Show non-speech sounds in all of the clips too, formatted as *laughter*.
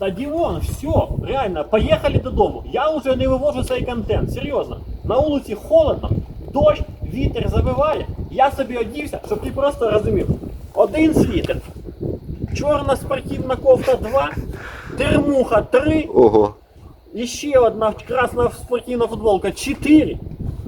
Стадіон, все, реально, поїхали додому. Я вже не вивожу цей контент, серйозно. На вулиці холодно, дощ, вітер забиває. Я собі одівся, щоб ти просто розумів. Один світер, чорна спортивна кофта 2, термуха 3, Ого. і ще одна красна спортивна футболка 4,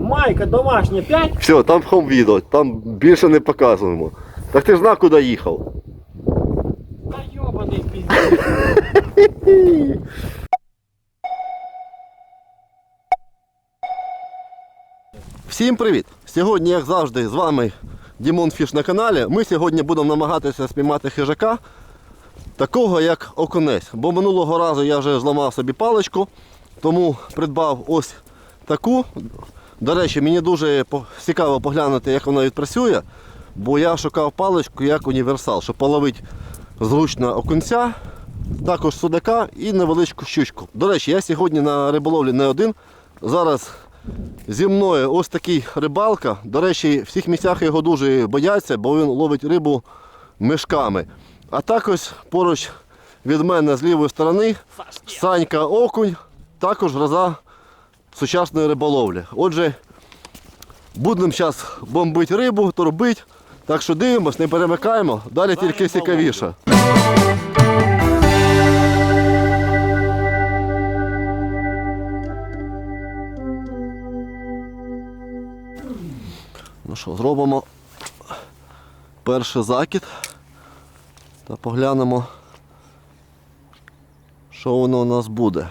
майка домашня 5. Все, там хом відео, там більше не показуємо. Так ти ж знав, куди їхав. Та йобаний піздець. Всім привіт! Сьогодні, як завжди, з вами Дімон Фіш на каналі. Ми сьогодні будемо намагатися спіймати хижака, такого як окунець. Бо минулого разу я вже зламав собі паличку, тому придбав ось таку. До речі, мені дуже цікаво поглянути, як вона відпрацює, бо я шукав паличку як універсал, щоб половити зручно окунця, також судака і невеличку щучку. До речі, я сьогодні на риболовлі не один. Зараз Зі мною ось такий рибалка. До речі, в всіх місцях його дуже бояться, бо він ловить рибу мішками. А також поруч від мене з лівої сторони Санька Окунь, також гроза сучасної риболовлі. Отже, будемо зараз бомбити рибу, торбити. Так що дивимось, не перемикаємо, далі тільки цікавіше. Ну що, зробимо перший закид та поглянемо, що воно у нас буде.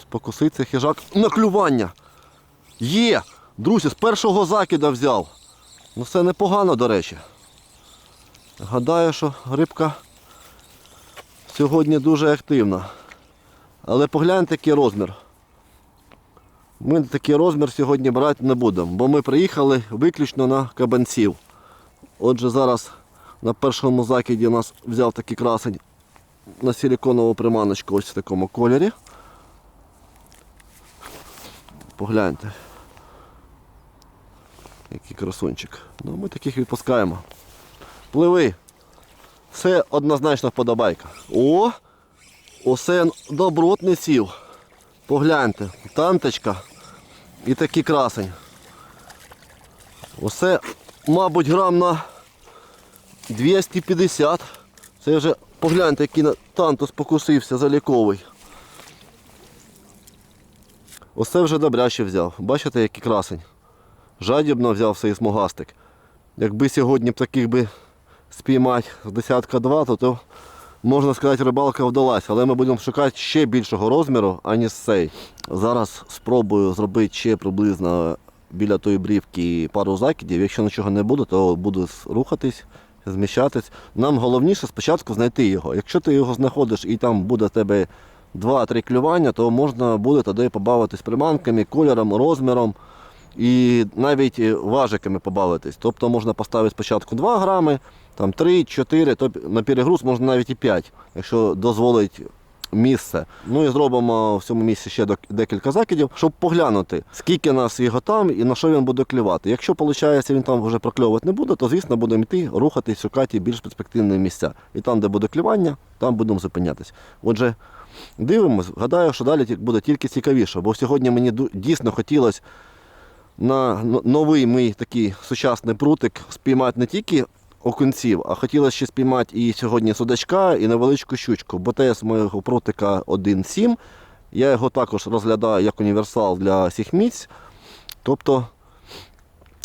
Спокуситься хижак на клювання. Є! Друзі, з першого закида взяв. Ну це непогано, до речі. Гадаю, що рибка сьогодні дуже активна. Але погляньте, який розмір. Ми такий розмір сьогодні брати не будемо, бо ми приїхали виключно на кабанців. Отже, зараз на першому закиді у нас взяв такий красень на силіконову приманочку ось в такому кольорі. Погляньте. Який красунчик. Ну, ми таких відпускаємо. Пливи. Це однозначно вподобайка. О! Усе добротний сів. Погляньте, танточка і такий красень. Усе, мабуть, грам на 250. Це вже погляньте, який на тантус покусився заліковий. Оце вже добряще взяв. Бачите, який красень. Жадібно взяв цей смугастик. Якби сьогодні б таких би спіймати з десятка два, то, то можна сказати, рибалка вдалась, але ми будемо шукати ще більшого розміру, аніж цей. Зараз спробую зробити ще приблизно біля тої брівки пару закидів. Якщо нічого не буде, то буду рухатись, зміщатись. Нам головніше спочатку знайти його. Якщо ти його знаходиш і там буде в тебе 2-3 клювання, то можна буде тоді побавитись приманками, кольором, розміром. І навіть е, важиками побавитись. Тобто можна поставити спочатку 2 грами, там 3-4, то на перегруз можна навіть і 5, якщо дозволить місце. Ну і зробимо в цьому місці ще декілька закидів, щоб поглянути, скільки нас його там і на що він буде клювати. Якщо виходить, він там вже прокльовувати не буде, то звісно будемо йти, рухатись, шукати більш перспективні місця. І там, де буде клювання, там будемо зупинятись. Отже, дивимось, гадаю, що далі буде тільки цікавіше, бо сьогодні мені дійсно хотілося на новий мій такий сучасний прутик спіймати не тільки окунців, а хотілося ще спіймати і сьогодні судачка, і невеличку щучку. БТС моєго прутика 1.7. Я його також розглядаю як універсал для всіх місць. Тобто,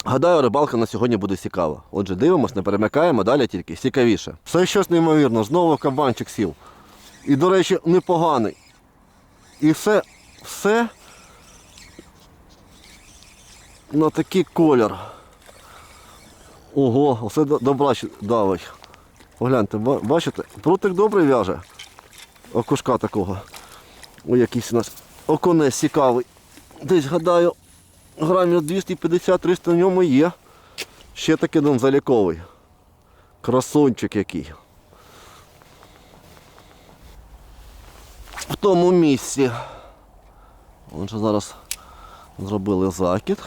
гадаю, рибалка на сьогодні буде цікава. Отже, дивимось, не перемикаємо, далі тільки цікавіше. Все щось неймовірно, знову кабанчик сів. І, до речі, непоганий. І все, все на такий колір. Ого, оце добра давить. Погляньте, бачите, прутик добре в'яже. Окушка такого. Ой, якийсь у нас оконець цікавий. Десь гадаю, грамів 250-300 в ньому є. Ще такий нам заліковий. Красунчик який. В тому місці. Отже, зараз зробили закид.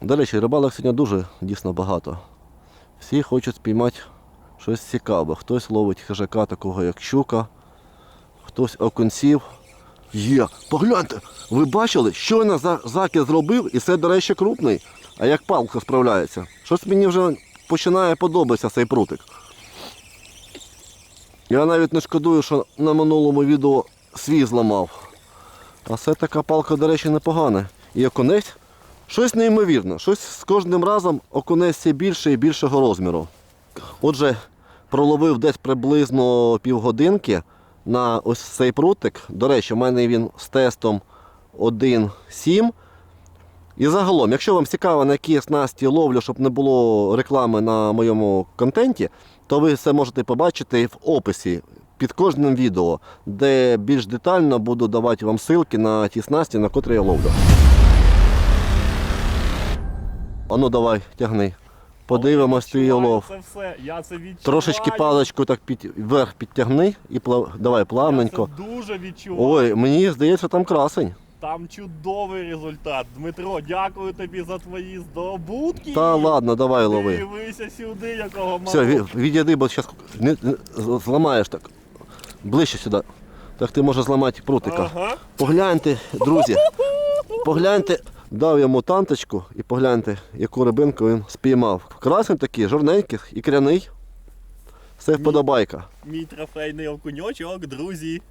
До речі, рибалок сьогодні дуже дійсно багато. Всі хочуть спіймати щось цікаве. Хтось ловить хижака такого як щука, Хтось окунців. Є. Погляньте, ви бачили, щойно за- закид зробив, і це, до речі, крупний. А як палка справляється? Щось мені вже починає подобатися цей прутик. Я навіть не шкодую, що на минулому відео свій зламав. А це така палка, до речі, непогана. І окунець щось неймовірне. Щось з кожним разом окунець більше і більшого розміру. Отже, проловив десь приблизно півгодинки на ось цей прутик. До речі, у мене він з тестом 1.7. І загалом, якщо вам цікаво, на які снасті ловлю, щоб не було реклами на моєму контенті, то ви це можете побачити в описі під кожним відео, де більш детально буду давати вам ссылки на ті снасті, на котрі я ловлю. Ану давай, тягни. Подивимось твій улов. Це все, я це відчуваю. Трошечки паличку так під, вверх підтягни і плав, давай плавненько. Я це дуже відчуваю. Ой, мені здається, там красень. Там чудовий результат. Дмитро, дякую тобі за твої здобутки. Та ладно, давай лови. Дивися сюди, якого Все, мало. відійди, бо зараз зламаєш так. Ближче сюди. Так ти можеш зламати прутика. Ага. Погляньте, друзі. Погляньте, дав йому танточку і погляньте, яку рибинку він спіймав. Красень такий, жорненький, ікряний. Все вподобайка. Мій трофейний окуньочок, друзі.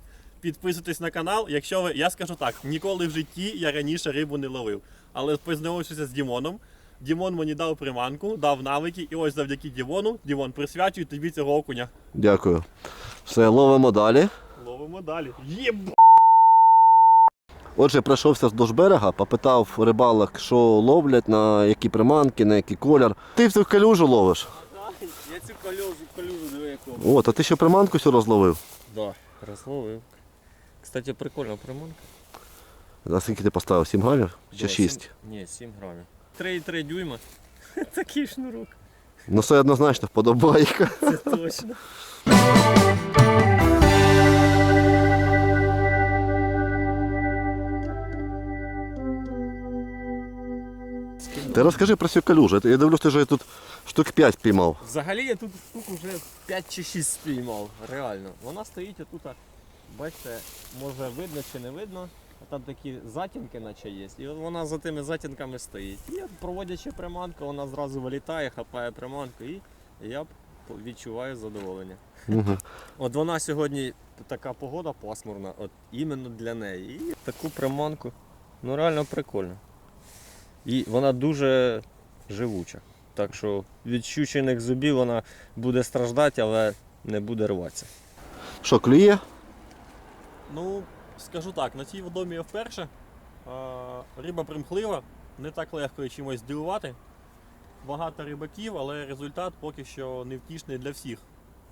Підписуйтесь на канал. Якщо ви. Я скажу так, ніколи в житті я раніше рибу не ловив. Але познайомився з Дімоном. Дімон мені дав приманку, дав навики, і ось завдяки Дімону, Дімон, присвячую тобі цього окуня. Дякую. Все, ловимо далі. Ловимо далі. Єб! Отже, пройшовся вздовж берега, попитав рибалок, що ловлять, на які приманки, на який колір. Ти всю калюжу ловиш. *laughs* Я цю калюжу, калюжу диви яку. От, а ти ще приманку сю розловив. Да, розловив. Кстати, прикольна приманка. А скільки ти поставив? 7 грамів? Чи Да, 6? сім- Ні, 7 грамів. 3,3 дюйма. *laughs* Такий шнурок. Ну це однозначно вподобайка. Це точно. *laughs* Ти розкажи про цю калюжу. Я дивлюсь, ти вже тут штук 5 піймав. Взагалі я тут штук вже 5 чи 6 спіймав, реально. Вона стоїть отут, бачите, може видно чи не видно. А там такі затінки наче є. І от вона за тими затінками стоїть. І проводячи приманку, вона зразу вилітає, хапає приманку і я відчуваю задоволення. Угу. От вона сьогодні така погода пасмурна, от іменно для неї. І таку приманку. Ну реально прикольно. І вона дуже живуча. Так що від щучених зубів вона буде страждати, але не буде рватися. Що, клює? Ну, скажу так, на цій водомі я вперше. А, риба примхлива, не так легко її чимось здивувати. Багато рибаків, але результат поки що невтішний для всіх.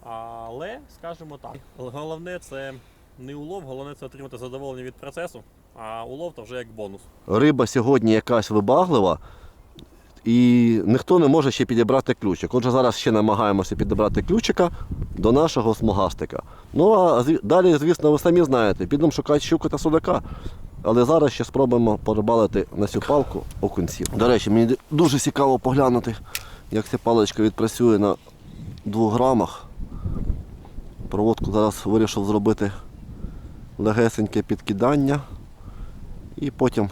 Але, скажімо так, головне це не улов, головне це отримати задоволення від процесу, а улов то вже як бонус. Риба сьогодні якась вибаглива, і ніхто не може ще підібрати ключик. Отже, зараз ще намагаємося підібрати ключика до нашого смугастика. Ну а далі, звісно, ви самі знаєте, підемо шукати щуку та судака. Але зараз ще спробуємо порибалити на цю палку окунців. До речі, мені дуже цікаво поглянути, як ця паличка відпрацює на 2 грамах. Проводку зараз вирішив зробити легесеньке підкидання і потім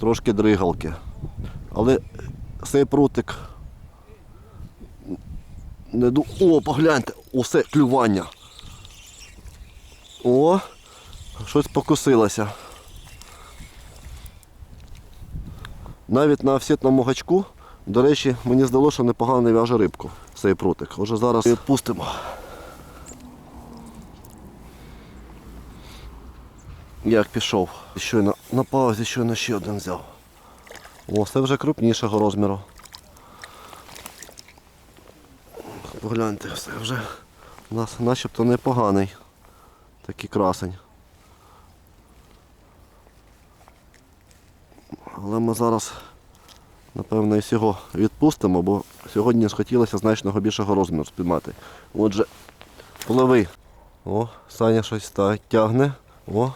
трошки дригалки. Але цей прутик не ду... О, погляньте, усе клювання. О, щось покусилося. Навіть на офсетному гачку, до речі, мені здалося, що непогано в'яже рибку цей прутик. Отже, зараз відпустимо. Як пішов. Щойно на паузі щойно ще один взяв. О, це вже крупнішого розміру. Погляньте, все вже у нас начебто непоганий. Такий красень. Але ми зараз, напевно, і цього відпустимо, бо сьогодні схотілося значного більшого розміру спіймати. Отже, пливи. О, Саня щось тягне. О,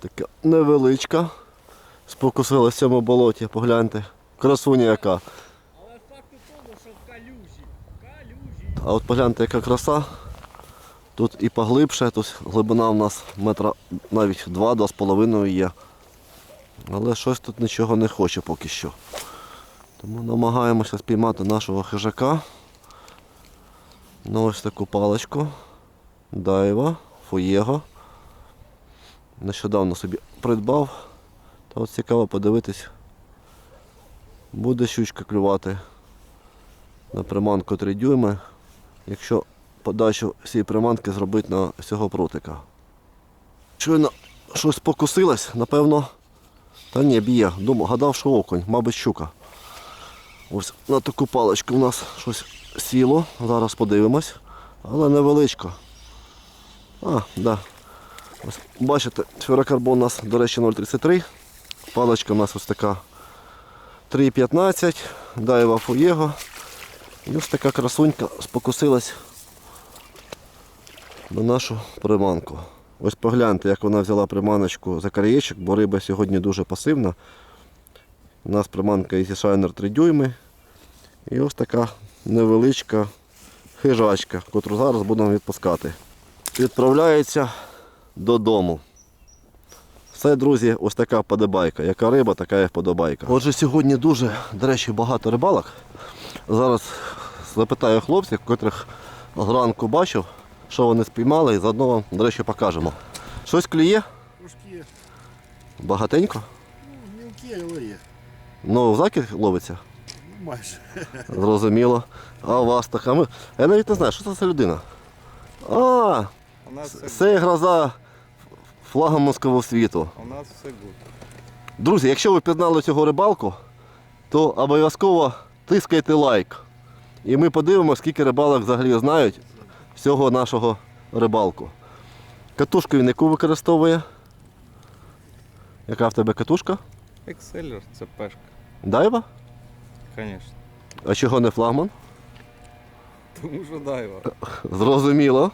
така невеличка. Спокусилась в цьому болоті, погляньте. Красуня яка. Але факт у тому, що в калюжі. Калюжі. А от погляньте, яка краса. Тут і поглибше, тут глибина у нас метра навіть 2-2,5 є. Але щось тут нічого не хоче поки що. Тому намагаємося спіймати нашого хижака. На ось таку паличку. Дайва, фуєго. Нещодавно собі придбав. Та от цікаво подивитись. Буде щучка клювати на приманку 3 дюйми, якщо подачу всієї приманки зробити на всього прутика. Щойно щось покусилось, напевно. Та ні, б'є. Думав, гадав, що окунь, мабуть, щука. Ось на таку паличку у нас щось сіло. Зараз подивимось. Але невеличко. А, да. Ось, бачите, ферокарбон у нас, до речі, 0,33. Паличка у нас ось така 3,15. Дайва фуєго. І ось така красунька спокусилась на нашу приманку. Ось погляньте, як вона взяла приманочку за краєчок, бо риба сьогодні дуже пасивна. У нас приманка Easy Shiner 3 дюйми. І ось така невеличка хижачка, котру зараз будемо відпускати. Відправляється додому. Все, друзі, ось така подобайка. Яка риба, така і вподобайка. Отже, сьогодні дуже, до речі, багато рибалок. Зараз запитаю хлопців, котрих зранку бачив, що вони спіймали, і заодно вам, до речі, покажемо. Щось клює? Трошки Багатенько? ну, мілкі, але є. Ну, в закид ловиться. Ну, майже. Зрозуміло. А у вас така. Ми... Я навіть не знаю, що це за людина. А, це гроза флагом мозкового світу. у нас все гуд. Друзі, якщо ви пізнали цього рибалку, то обов'язково тискайте лайк. І ми подивимося, скільки рибалок взагалі знають всього нашого рибалку. Катушку він яку використовує? Яка в тебе катушка? Екселер це пешка, Дайва? звісно. А чого не флагман? Тому що дайва. Зрозуміло.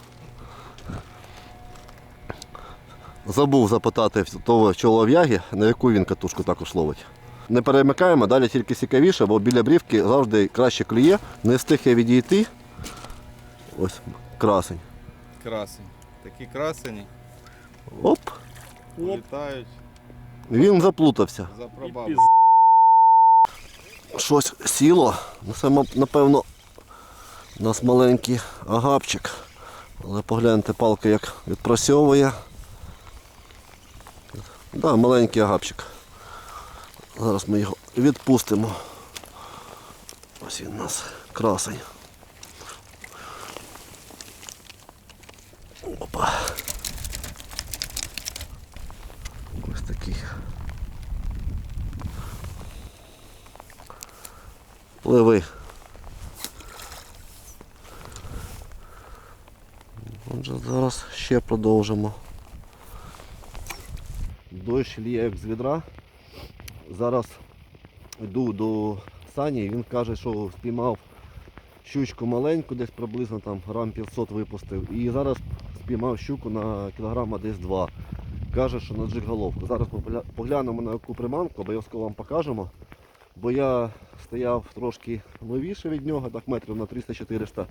Забув запитати того чолов'яги, на яку він катушку також ловить. Не перемикаємо, далі тільки цікавіше, бо біля брівки завжди краще клює. Не встиг я відійти. Ось красень. Красень. Такі красені Оп! літають Він заплутався. Щось сіло. Ну, Це, напевно, у нас маленький агапчик. Але погляньте, палка як відпрацьовує. Да, маленький агапчик. Зараз ми його відпустимо. Ось він у нас красень. Опа. Ось такий. Пливи. Отже, зараз ще продовжимо. Дощ ліє як з відра. Зараз йду до Сані, він каже, що спіймав щучку маленьку, десь приблизно там грам 500 випустив. І зараз спіймав щуку на кілограма десь 2. Каже, що на джиг-головку. Зараз поглянемо на яку приманку, обов'язково вам покажемо. Бо я стояв трошки ловіше від нього, так метрів на 300-400,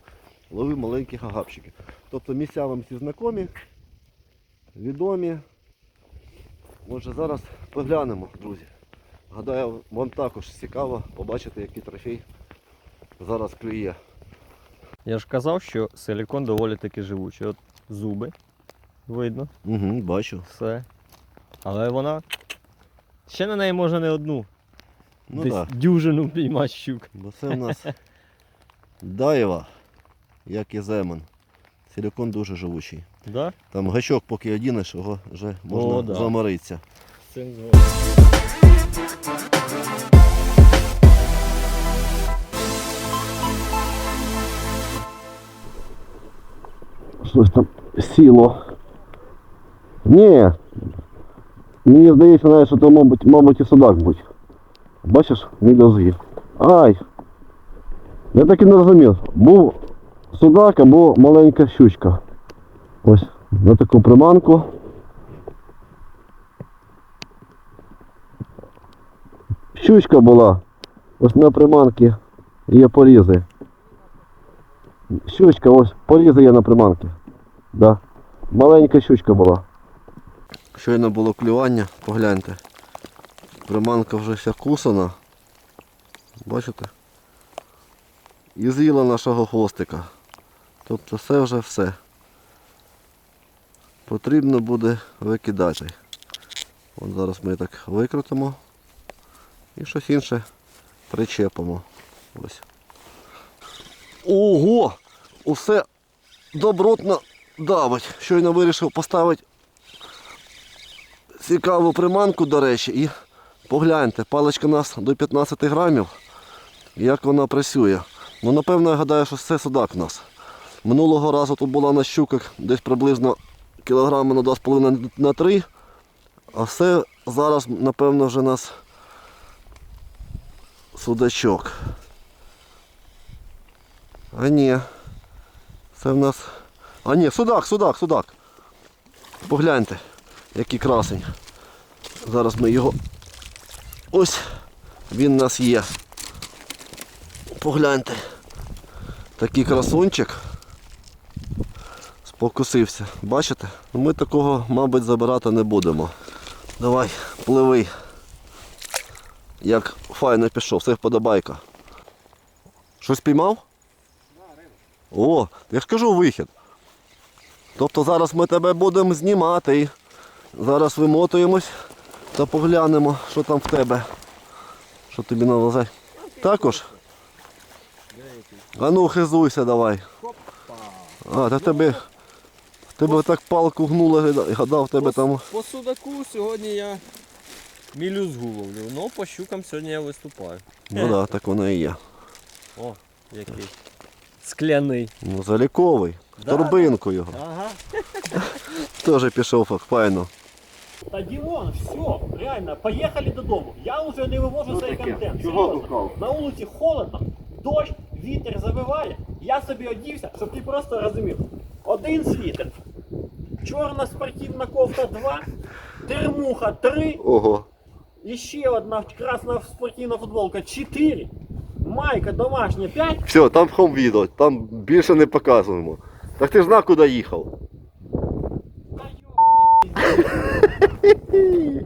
ловив маленькі гагапчики. Тобто місця вам всі знайомі, відомі. Отже, зараз поглянемо, друзі. Гадаю, вам також цікаво побачити, який трофей зараз клює. Я ж казав, що силікон доволі таки живучий. От зуби видно, Угу, бачу. все. Але вона. Ще на неї можна не одну. Ну десь так, дюжину піймати щук. бо це в нас *laughs* Дайва, як і Земен. Силікон дуже живучий. Да? Там гачок поки одінеш, його вже можна О, да. заморитися. Цим. Щось там сіло. Ні. Мені здається, навіть, що то, мабуть, мабуть, і судак будь. Бачиш, мідозгів. Ай! Я так і не розумів. Був судак або маленька щучка. Ось на таку приманку. Щучка була. Ось на приманці є порізи. Щучка, ось порізи є на приманці. Да. Маленька щучка була. Щойно було клювання, погляньте. Приманка вже вся кусана. Бачите? І з'їла нашого хвостика. Тобто це вже все. Потрібно буде викидати. От зараз ми так викрутимо і щось інше причепимо. Ось. Ого! Усе добротно давить. Щойно вирішив поставити цікаву приманку, до речі, і погляньте, паличка у нас до 15 грамів. Як вона працює. Ну, напевно, я гадаю, що це судак у нас. Минулого разу тут була на щуках десь приблизно кілограми на 2,5 на 3. А все зараз, напевно, вже нас судачок. А ні. Це в нас. А ні, судак, судак, судак. Погляньте, який красень. Зараз ми його. Ось він у нас є. Погляньте. Такий красунчик. Спокусився. Бачите? Ми такого, мабуть, забирати не будемо. Давай, пливи. Як файно пішов, все вподобайка. Щось піймав? О, я ж кажу вихід. Тобто зараз ми тебе будемо знімати. Зараз вимотуємось та поглянемо, що там в тебе. Що тобі налазай. Також? А ну хизуйся давай. А, та тебе. Тебе так палку гнуло, гадав, тебе там. По судаку сьогодні я мілюзгу ловлю, ну по щукам сьогодні я виступаю. Ну так, да, так воно і є. О, який. Скляний. Ну, заліковий. В Да? торбинку його. Ага. Теж пішов файно. Та Дімон, все, реально, поїхали додому. Я вже не вивожу цей контент. Серйозно. На вулиці холодно, дощ, вітер забиває. Я собі одівся, щоб ти просто розумів. Один світер, чорна спортивна кофта 2, термуха 3, Ого. і ще одна красна спортивна футболка 4, майка домашня 5. Все, там хом відео, там більше не показуємо. Так ти ж знав, куди їхав. Та йобаний. *laughs*